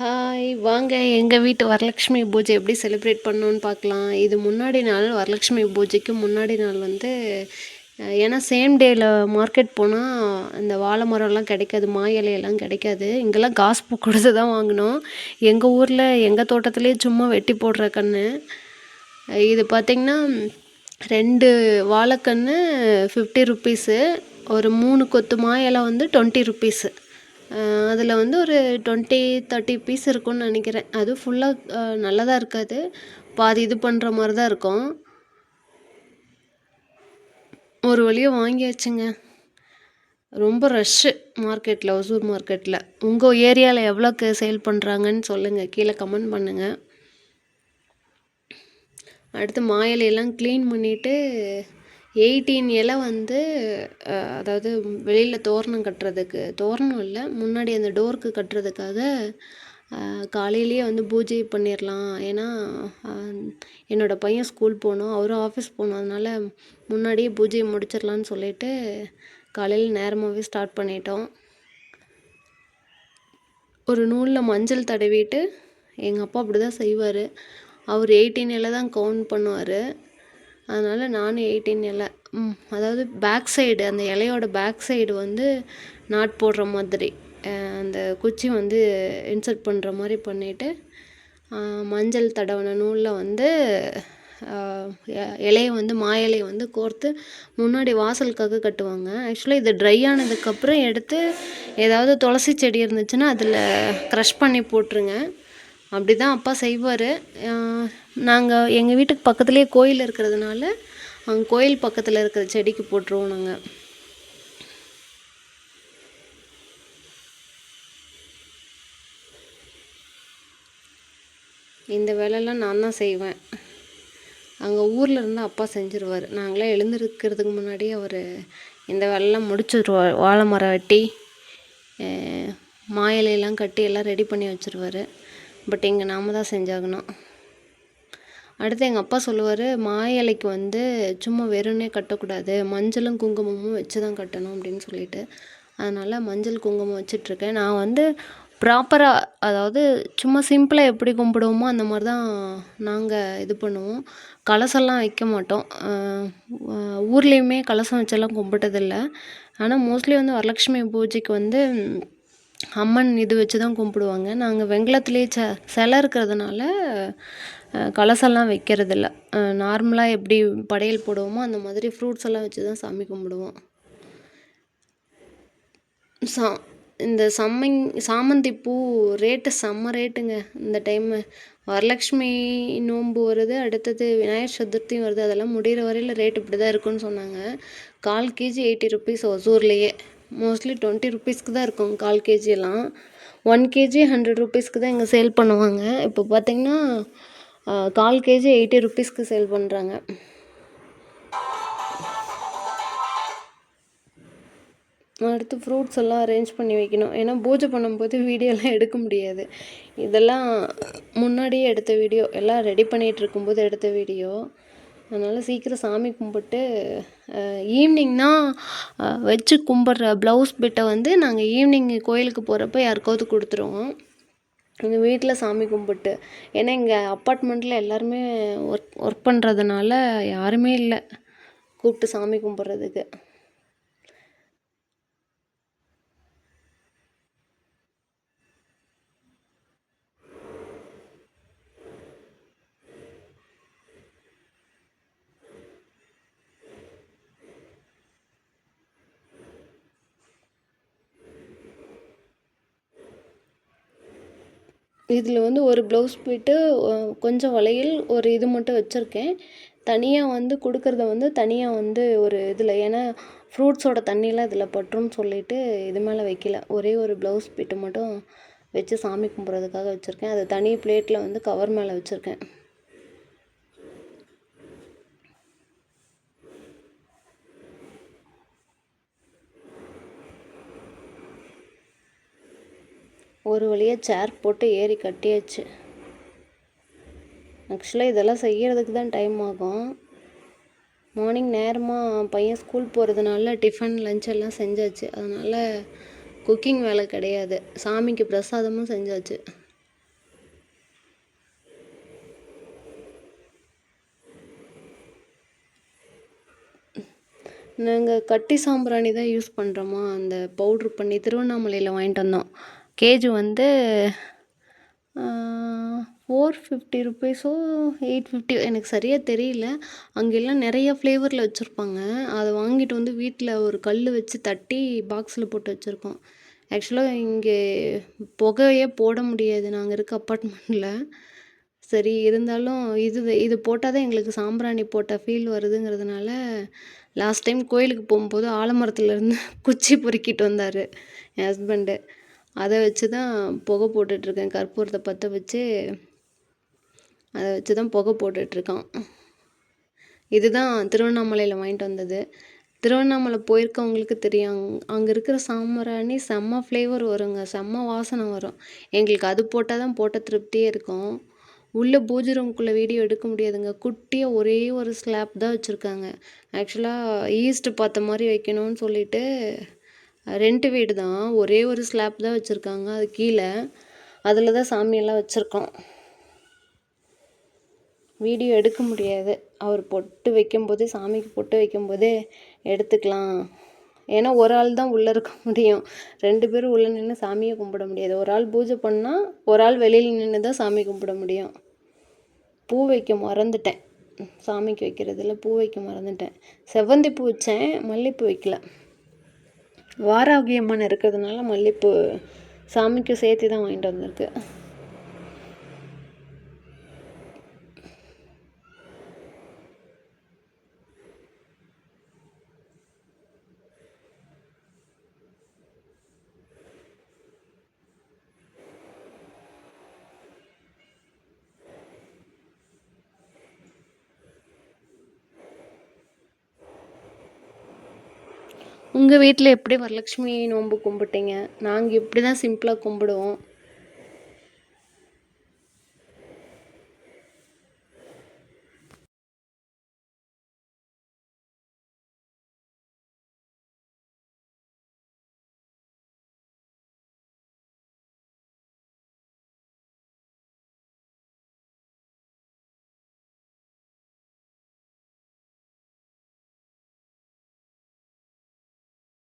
Hi வாங்க. எங்கள் வீட்டு வரலட்சுமி பூஜை எப்படி செலிப்ரேட் பண்ணோன்னு பார்க்கலாம். இது முன்னாடி நாள் வரலட்சுமி பூஜைக்கு முன்னாடி நாள் வந்து ஏன்னா சேம் டேயில் மார்க்கெட் போனால் அந்த வாழை மரம்லாம் கிடைக்காது மா இலையெல்லாம் கிடைக்காது. இங்கெல்லாம் காசு பூ கொடுத்து தான் வாங்கினோம். எங்கள் ஊரில் எங்கள் தோட்டத்துலேயே சும்மா வெட்டி போடுற கன்று இது பார்த்திங்கன்னா ரெண்டு வாழைக்கன்று ஃபிஃப்டி ருப்பீஸு ஒரு மூணு கொத்து மா இலை வந்து டுவெண்ட்டி ருப்பீஸு அதில் வந்து ஒரு டுவெண்ட்டி தேர்ட்டி பீஸ் இருக்கும்னு நினைக்கிறேன். அது ஃபுல்லாக நல்லதாக இருக்காது. பாதி இது பண்ணுற மாதிரி தான் இருக்கும். ஒரு வழியாக வாங்கியாச்சுங்க. ரொம்ப ரஷ்ஷு மார்க்கெட்டில் ஒசூர் மார்க்கெட்டில் உங்கள் ஏரியாவில் எவ்வளோக்கு சேல் பண்ணுறாங்கன்னு சொல்லுங்கள் கீழே கமெண்ட் பண்ணுங்கள் அடுத்து மாயிலையெல்லாம் க்ளீன் பண்ணிவிட்டு எயிட்டீன் இலை வந்து அதாவது வெளியில் தோரணம் கட்டுறதுக்கு தோரணம் இல்லை முன்னாடி அந்த டோருக்கு கட்டுறதுக்காக காலையிலேயே வந்து பூஜை பண்ணிடலாம் ஏன்னா என்னோடய என்னோட பையன் ஸ்கூல் போகணும் அவரும் ஆஃபீஸ் போகணும். அதனால் முன்னாடியே பூஜையை முடிச்சிடலான்னு சொல்லிட்டு காலையில் நேரமாகவே ஸ்டார்ட் பண்ணிட்டோம். ஒரு நூலில் மஞ்சள் தடவிட்டு எங்கள் அப்பா அப்படி தான் செய்வார். அவர் எயிட்டீன் இலை தான் கவுண்ட் பண்ணுவார். அதனால் நானும் எயிட்டீன் இலை ம், அதாவது பேக் சைடு அந்த இலையோட பேக் சைடு வந்து நாட் போடுற மாதிரி அந்த குச்சி வந்து இன்சர்ட் பண்ணுற மாதிரி பண்ணிவிட்டு மஞ்சள் தடவின நூலில் வந்து இலையை எ- வந்து மா வந்து கோர்த்து முன்னாடி வாசலுக்காக கட்டுவாங்க. ஆக்சுவலாக இது ட்ரை ஆனதுக்கப்புறம் எடுத்து ஏதாவது துளசி செடி இருந்துச்சுன்னா அதில் க்ரஷ் பண்ணி போட்டுருங்க. அப்படி தான் அப்பா செய்வார். நாங்கள் எங்கள் வீட்டுக்கு பக்கத்துலேயே கோயில் இருக்கிறதுனால அங்கே கோயில் பக்கத்தில் இருக்கிற செடிக்கு போட்டுருவோம் நாங்கள் இந்த வேலையெல்லாம் நான் தான் செய்வேன். அங்கே ஊரில் இருந்து அப்பா செஞ்சுருவார். நாங்களாம் எழுந்திருக்கிறதுக்கு முன்னாடியே அவர் இந்த வேலையெல்லாம் முடிச்சிடுவார் வாழை மரம் வெட்டி மாயிலையெல்லாம் கட்டி எல்லாம் ரெடி பண்ணி வச்சுருவார். பட் இங்கே நாம தான் செஞ்சாகணும். அடுத்து எங்கள் அப்பா சொல்லுவார் மா இலைக்கு வந்து சும்மா வெறும்னே கட்டக்கூடாது. மஞ்சளும் குங்குமமும் வச்சு தான் கட்டணும் அப்படின்னு சொல்லிட்டு. அதனால் மஞ்சள் குங்குமம் வச்சிட்ருக்கேன். நான் வந்து ப்ராப்பராக அதாவது சும்மா சிம்பிளாக எப்படி கும்பிடுவோமோ அந்த மாதிரி தான் நாங்கள் இது பண்ணுவோம். கலசம்லாம் வைக்க மாட்டோம். ஊர்லேயுமே கலசம் வச்செல்லாம் கும்பிட்டதில்ல. ஆனால் மோஸ்ட்லி வந்து வரலட்சுமி பூஜைக்கு வந்து அம்மன் இது வச்சு தான் கும்பிடுவாங்க. நாங்கள் வெங்கலத்துலேயே ச சிலை இருக்கிறதுனால கலசெல்லாம் கலசம்லாம் வைக்கிறதில்ல நார்மலாக எப்படி படையல் போடுவோமோ அந்த மாதிரி ஃப்ரூட்ஸ் எல்லாம் வச்சு தான் சாமி கும்பிடுவோம். சா இந்த சம்மங் சாமந்தி பூ ரேட்டு செம்ம ரேட்டுங்க. இந்த டைமு வரலட்சுமி நோன்பு வருது அடுத்தது விநாயகர் சதுர்த்தியும் வருது. அதெல்லாம் முடிகிற வரையில் ரேட் இப்படி தான் இருக்குன்னு சொன்னாங்க. கால் கேஜி எயிட்டி ருபீஸ் ஒசூர்லேயே. மோஸ்ட்லி டுவெண்ட்டி ருபீஸ்க்கு தான் இருக்கும் கால் கேஜியெல்லாம். ஒன் கேஜி ஹண்ட்ரட் ருபீஸ்க்கு தான் இங்கே சேல் பண்ணுவாங்க. இப்போ பார்த்தீங்கன்னா கால் கேஜி எயிட்டி ருபீஸ்க்கு சேல் பண்ணுறாங்க அடுத்து ஃப்ரூட்ஸ் எல்லாம் அரேஞ்ச் பண்ணி வைக்கணும். ஏன்னா பூஜை பண்ணும்போது வீடியோலாம் எடுக்க முடியாது. இதெல்லாம் முன்னாடியே எடுத்த வீடியோ. எல்லாம் ரெடி பண்ணிகிட்டு இருக்கும்போது எடுத்த வீடியோ. அதனால் சீக்கிரம் சாமி கும்பிட்டு ஈவினிங்னா வச்சு கும்பிட்ற ப்ளவுஸ் பிட்டை வந்து நாங்கள் ஈவினிங் கோயிலுக்கு போகிறப்ப யாருக்காவது கொடுத்துருவோம். எங்கள் வீட்டில் சாமி கும்பிட்டு. ஏன்னா எங்கள் அப்பார்ட்மெண்ட்டில் எல்லாருமே ஒர்க் ஒர்க் பண்ணுறதுனால யாருமே இல்லை. கூப்பிட்டு சாமி கும்பிட்றதுக்கு. இதில் வந்து ஒரு ப்ளவுஸ் பிட்டு கொஞ்சம் வளையல் ஒரு இது மட்டும் வச்சுருக்கேன். தனியாக வந்து கொடுக்கறத வந்து தனியாக வந்து ஒரு இதில் ஏன்னா ஃப்ரூட்ஸோட தண்ணியெலாம் இதில் பட்டுருன்னு சொல்லிட்டு இது மேலே வைக்கல. ஒரே ஒரு ப்ளவுஸ் பிட்டு மட்டும் வச்சு சாமி கும்பிட்றதுக்காக வச்சுருக்கேன். அது தனி பிளேட்டில் வந்து கவர் மேலே வச்சுருக்கேன். ஒரு வழியாக சேர் போட்டு ஏறி கட்டியாச்சு. ஆக்சுவலாக இதெல்லாம் செய்கிறதுக்கு தான் டைம் ஆகும். மார்னிங் நேரமாக பையன் ஸ்கூல் போகிறதுனால டிஃபன் லஞ்ச் எல்லாம் செஞ்சாச்சு. அதனால் குக்கிங் வேலை கிடையாது. சாமிக்கு பிரசாதமும் செஞ்சாச்சு. நாங்கள் கட்டி சாம்பிராணி தான் யூஸ் பண்ணுறோமா அந்த பவுட்ரு பண்ணி திருவண்ணாமலையில் வாங்கிட்டு வந்தோம். கேஜி வந்து ஃபோர் ஃபிஃப்டி ருபீஸோ எயிட் ஃபிஃப்டி எனக்கு சரியாக தெரியல. அங்கெல்லாம் நிறைய ஃப்ளேவரில் வச்சுருப்பாங்க. அதை வாங்கிட்டு வந்து வீட்டில் ஒரு கல் வச்சு தட்டி பாக்ஸில் போட்டு வச்சுருக்கோம். ஆக்சுவலாக இங்கே புகையே போட முடியாது. நாங்கள் இருக்க அப்பார்ட்மெண்ட்டில் சரி இருந்தாலும் இது இது போட்டால் தான் எங்களுக்கு சாம்பிராணி போட்ட ஃபீல் வருதுங்கிறதுனால லாஸ்ட் டைம் கோயிலுக்கு போகும்போது ஆலமரத்துலேருந்து குச்சி பொறுக்கிட்டு வந்தார் என் ஹஸ்பண்டு அதை வச்சு தான் புகை போட்டுட்ருக்கேன். கற்பூரத்தை பற்ற வச்சு அதை வச்சு தான் புகை போட்டுட்ருக்கான். இதுதான் திருவண்ணாமலையில் வாங்கிட்டு வந்தது. திருவண்ணாமலை போயிருக்கவங்களுக்கு தெரியும். அங் அங்கே இருக்கிற சாம்பிராணி செம்ம ஃப்ளேவர் வருங்க. செம்ம வாசனை வரும். எங்களுக்கு அது போட்டால் தான் போட்ட திருப்தியே இருக்கும். உள்ளே பூஜை ரூம்குள்ளே வீடியோ எடுக்க முடியாதுங்க. குட்டியாக ஒரே ஒரு ஸ்லாப் தான் வச்சுருக்காங்க. ஆக்சுவலாக ஈஸ்ட் பார்த்த மாதிரி வைக்கணும்னு சொல்லிட்டு ரெண்ட்டு வீடு தான். ஒரே ஒரு ஸ்லாப் தான் வச்சுருக்காங்க. அது கீழே. அதில் தான் சாமியெல்லாம் வச்சுருக்கோம். வீடியோ எடுக்க முடியாது. அவர் பொட்டு வைக்கும்போது சாமிக்கு பொட்டு வைக்கும்போதே எடுத்துக்கலாம். ஏன்னா ஒரு ஆள் தான் உள்ளே இருக்க முடியும். ரெண்டு பேரும் உள்ளே நின்று சாமியை கும்பிட முடியாது. ஒரு ஆள் பூஜை பண்ணால் ஒரு ஆள் வெளியில் நின்று தான் சாமி கும்பிட முடியும். பூ வைக்க மறந்துட்டேன். சாமிக்கு வைக்கிறதுல பூ வைக்க மறந்துட்டேன். செவ்வந்தி பூ வச்சேன். மல்லிகைப்பூ வைக்கல. வாராகியம்மன் இருக்கிறதுனால மல்லிகைப்பூ சாமிக்கு சேர்த்து தான் வாங்கிட்டு வந்திருக்கு. உங்கள் வீட்டில் எப்படி வரலட்சுமி நோன்பு கும்பிட்டீங்க? நாங்கள் இப்படி தான் சிம்பிளாக கும்பிடுவோம்.